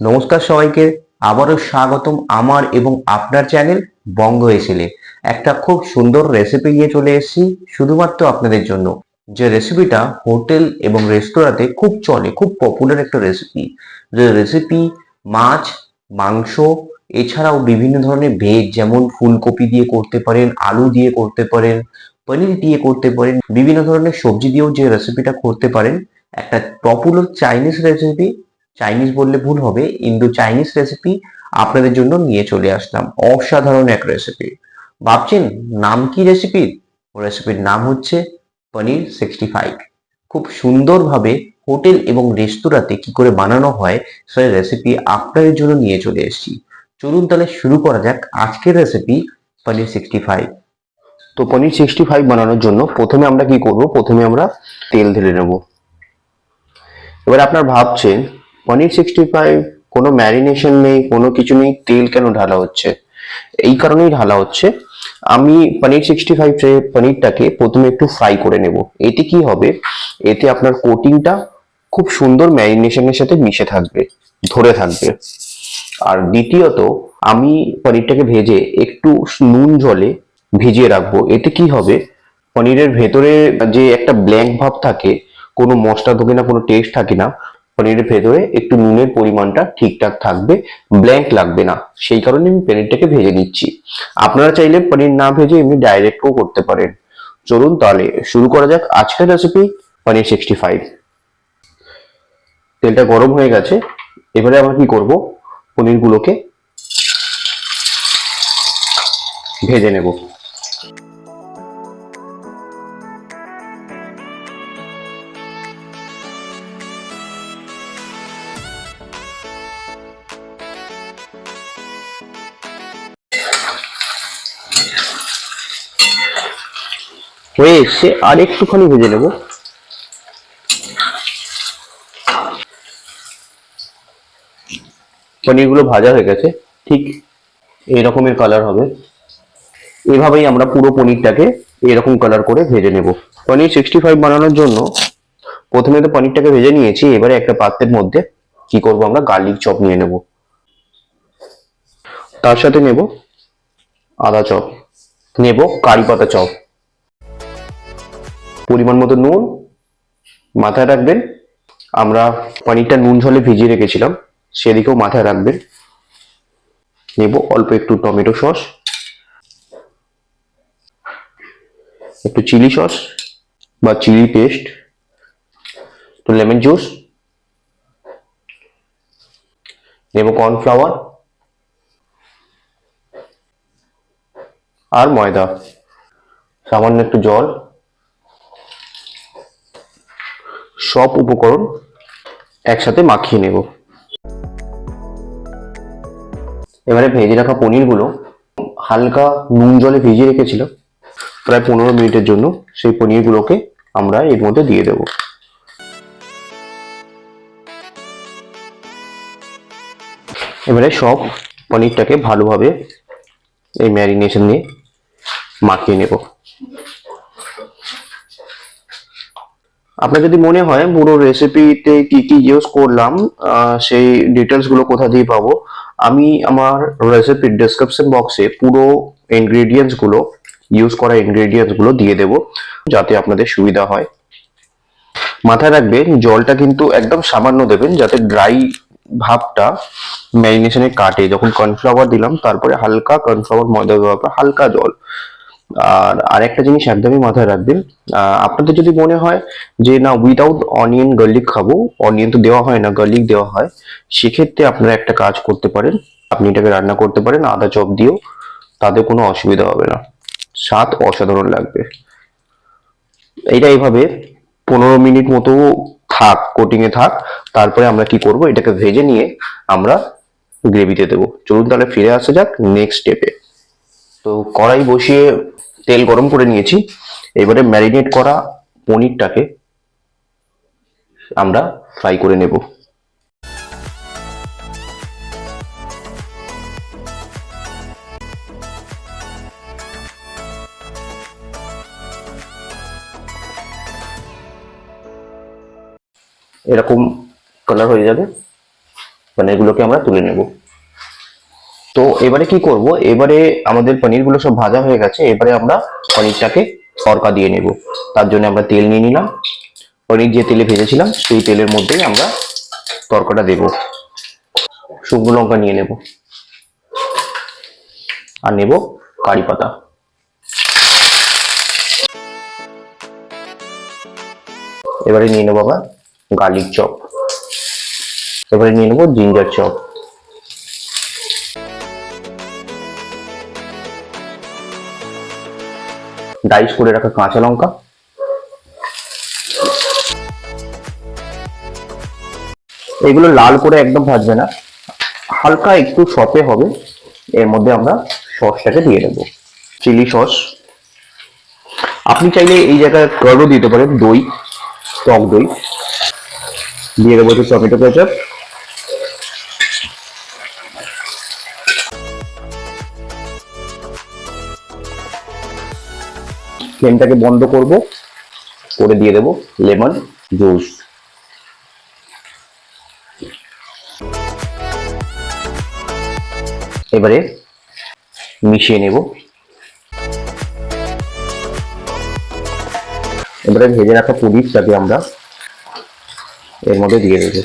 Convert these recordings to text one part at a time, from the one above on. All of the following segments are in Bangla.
নমস্কার সবাইকে, আবারও স্বাগতম আমার এবং আপনার চ্যানেল বঙ্গ এসেলে। একটা খুব সুন্দর রেসিপি নিয়ে চলে এসেছি, শুধুমাত্র আপনাদের জন্য। যে রেসিপিটা হোটেল এবং রেস্তোরাঁতে খুব চলে, খুব পপুলার একটা রেসিপি যে রেসিপি মাছ, মাংস, এছাড়াও বিভিন্ন ধরনের ভেজ যেমন ফুলকপি দিয়ে করতে পারেন, আলু দিয়ে করতে পারেন, পনির দিয়ে করতে পারেন, বিভিন্ন ধরনের সবজি দিয়েও যে রেসিপিটা করতে পারেন, একটা পপুলার চাইনিজ রেসিপি চাইনিজ বললে ভুল হবে। ইন্দো চাইনিজ রেসিপি আপনাদের জন্য নিয়ে চলে আসলাম। অসাধারণ এক রেসিপি ভাবছেন, নাম কি রেসিপির রেসিপির নাম হচ্ছে পনির সিক্সটি ফাইভ খুব সুন্দরভাবে হোটেল এবং রেস্তোরাঁতে কি করে বানানো হয়, সেই রেসিপি আপনাদের জন্য নিয়ে চলে এসেছি। চলুন তাহলে শুরু করা যাক আজকের রেসিপি পনির সিক্সটি ফাইভ তো পনির সিক্সটি ফাইভ বানানোর জন্য প্রথমে আমরা কি করব? প্রথমে আমরা তেল ঢেলে নেব। এবার আপনার ভাবছেন পনির সিক্সটি ফাইভ কোনো ম্যারিনেশন নেই, কোনো কিছু নেই, তেল কেন ঢালা হচ্ছে? এই কারণেই ঢালা হচ্ছে। আমি পনির সিক্সটি ফাইভ পনিরটাকে প্রথমে একটু ফ্রাই করে নেব। এতে কি হবে? এতে আপনার কোটিংটা খুব সুন্দর ম্যারিনেশনের সাথে মিশে থাকবে, ধরে থাকবে। আর দ্বিতীয়ত, আমি পনিরটাকে ভেজে একটু নুন জলে ভিজিয়ে রাখব। এতে কি হবে? পনিরের ভেতরে যে একটা ব্ল্যাঙ্ক ভাব থাকে, কোনো মশলা ঢোকে না, কোনো টেস্ট থাকে না পনিরের ভেতরে একটু নুনের পরিমাণটা ঠিকঠাক থাকবে ব্ল্যাঙ্ক লাগবে না। সেই কারণে আমি পনিরটাকে ভেজে নিচ্ছি। আপনারা চাইলে পনির না ভেজে এমনি ডাইরেক্টও করতে পারেন। চলুন তাহলে শুরু করা যাক আজকের রেসিপি পনির সিক্সটি ফাইভ তেলটা গরম হয়ে গেছে। এবারে আমরা কি করব? পনিরগুলোকে ভেজে নেব। হয়ে এসছে আর একটুখানি ভেজে নেব। পনিরগুলো ভাজা হয়ে গেছে, ঠিক এই রকমের কালার হবে। এভাবেই আমরা পুরো পনিরটাকে এরকম কালার করে ভেজে নেব। পনির সিক্সটি ফাইভ বানানোর জন্য প্রথমে তো পনিরটাকে ভেজে নিয়েছি, এবারে একটা পাত্রের মধ্যে কি করব আমরা? গার্লিক চপ নিয়ে নেব। তার সাথে নেব আদা চপ নেব কারি পাতা চপ পরিমাণ মতো নুন মাথায় রাখবেন। আমরা পনিরটা নুন ঝলে ভিজিয়ে রেখেছিলাম, সেদিকেও মাথায় রাখবেন। নেব অল্প একটু টমেটো সস, একটু চিলি সস বা চিলি পেস্ট, একটু লেমন জুস, নেব কর্নফ্লাওয়ার আর ময়দা, সামান্য একটু জল। সব উপকরণ একসাথে মাখিয়ে নেব। এবারে ভেজে রাখা পনিরগুলো হালকা নুন জলে ভিজিয়ে রেখেছিল। প্রায় পনেরো মিনিটের জন্য সেই পনিরগুলোকে আমরা এর মধ্যে দিয়ে দেব। এবারে সব পনিরটাকে ভালোভাবে এই ম্যারিনেশন নিয়ে মাখিয়ে নেব। আপনার যদি মনে হয় পুরো রেসিপিতে কি কি ইউজ করলাম সেই ডিটেলসগুলো কোথা দিয়ে পাবো, আমি আমার রেসিপির ডেসক্রিপশন বক্সে পুরো ইনগ্রেডিয়েন্টসগুলো ইউজ করা ইনগ্রেডিয়েন্টসগুলো দিয়ে দেবো, যাতে আপনাদের সুবিধা হয়। মাথায় রাখবেন, জলটা কিন্তু একদম সামান্য দেবেন, যাতে ড্রাই ভাবটা ম্যারিনেশনে কাটে। যখন কর্নফ্লাওয়ার দিলাম, তারপরে হালকা কর্নফ্লাওয়ার ময়দা দেওয়ার পর হালকা জল। আর আরেকটা জিনিস একদমই মাথায় রাখবেন আপনাদের যদি মনে হয় যে না উইদাউট অনিয়ন গার্লিক খাব অনিয়ন তো দেওয়া হয় না গার্লিক দেওয়া হয়, সেক্ষেত্রে আপনারা একটা কাজ করতে পারেন, আপনি এটাকে রান্না করতে পারেন, আদা চপ দিয়েও তাদের কোনো অসুবিধা হবে না। স্বাদ অসাধারণ লাগবে। এটা এইভাবে পনেরো মিনিট মতো থাক কোটিংয়ে থাক, তারপরে আমরা কি করব, এটাকে ভেজে নিয়ে আমরা গ্রেভিতে দেবো। চলুন তাহলে ফিরে আসা যাক নেক্সট স্টেপে তো কড়াই বসিয়ে তেল গরম করে নিয়েছি। এবারে ম্যারিনেট করা পনিরটাকে আমরা ফ্রাই করে নেব। এরকম কালার হয়ে যাবে। মানে এগুলোকে আমরা তুলে নেব। তো এবারে কি করব? এবারে আমাদের পনিরগুলো সব ভাজা হয়ে গেছে, এবারে আমরা পনিরটাকে তরকা দিয়ে নেব। তার জন্য আমরা তেল নিয়ে নিলাম। পনির যে তেলে ভেজেছিলাম, সেই তেলের মধ্যেই আমরা তরকাটা দেব। শুকনো লঙ্কা নিয়ে নেব। আর নেব কারি পাতা। এবারে নিয়ে নেব আবার গার্লিক চপ। এবারে নিয়ে নেব জিঞ্জার চপ। ডাইস করে রাখা কাঁচা লঙ্কা। এগুলো লাল করে একদম ভাজবে না। হালকা একটু সতে হবে। এর মধ্যে আমরা সসটাকে দিয়ে দেবো। Chilli sauce. আপনি চাইলে এই জায়গায় কার্ডও দিতে পারেন, দই, টক দই। দিয়ে দেবো একটু টমেটো কেচাপ। ফ্লেমটাকে বন্ধ করব, করে দিয়ে দেবো লেমন জুস এবারে মিশিয়ে নেব। এবারে ভেজে রাখা পনিরটাকে আমরা এর মধ্যে দিয়ে দেবো।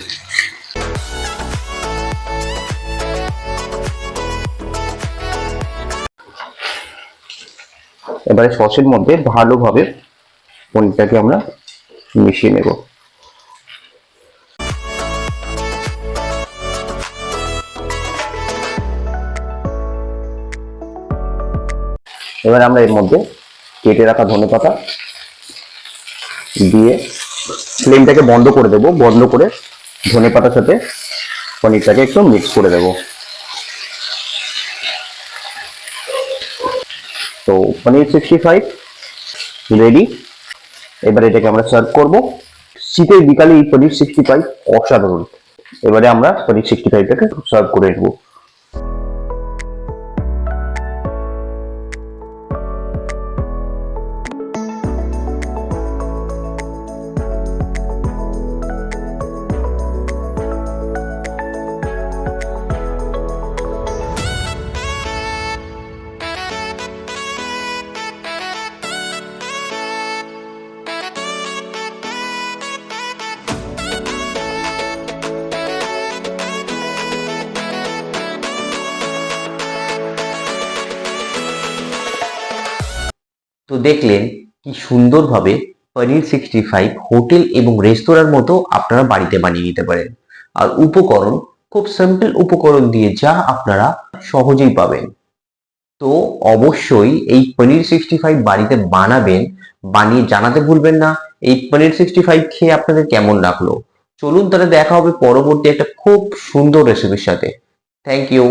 এবারে সসের মধ্যে ভালোভাবে পনিরটাকে আমরা মিশিয়ে নেব। এবার আমরা এর মধ্যে কেটে রাখা ধনে পাতা দিয়ে ফ্লেমটাকে বন্ধ করে দেব। বন্ধ করে ধনে পাতার সাথে পনিরটাকে একটু মিক্স করে দেব। তো পনির সিক্সটি ফাইভ রেডি এবার এটাকে আমরা সার্ভ করব। শীতের বিকালে এই পনির সিক্সটি ফাইভ অসাধারণ। এবারে আমরা পনির সিক্সটি ফাইভটাকে সার্ভ করে নেব। দেখলেন কি সুন্দরভাবে পনির সিক্সটি ফাইভ হোটেল এবং রেস্তোরাঁর মতো আপনারা বাড়িতে বানিয়ে নিতে পারেন। আর উপকরণ, খুব সিম্পল উপকরণ দিয়ে যা আপনারা সহজেই পাবেন। তো অবশ্যই এই পনির সিক্সটি ফাইভ বাড়িতে বানাবেন, বানিয়ে জানাতে ভুলবেন না। এই পনির সিক্সটি ফাইভ খেয়ে আপনাদের কেমন লাগল? চলুন তাহলে দেখা হবে পরবর্তী একটা খুব সুন্দর রেসিপির সাথে। Thank you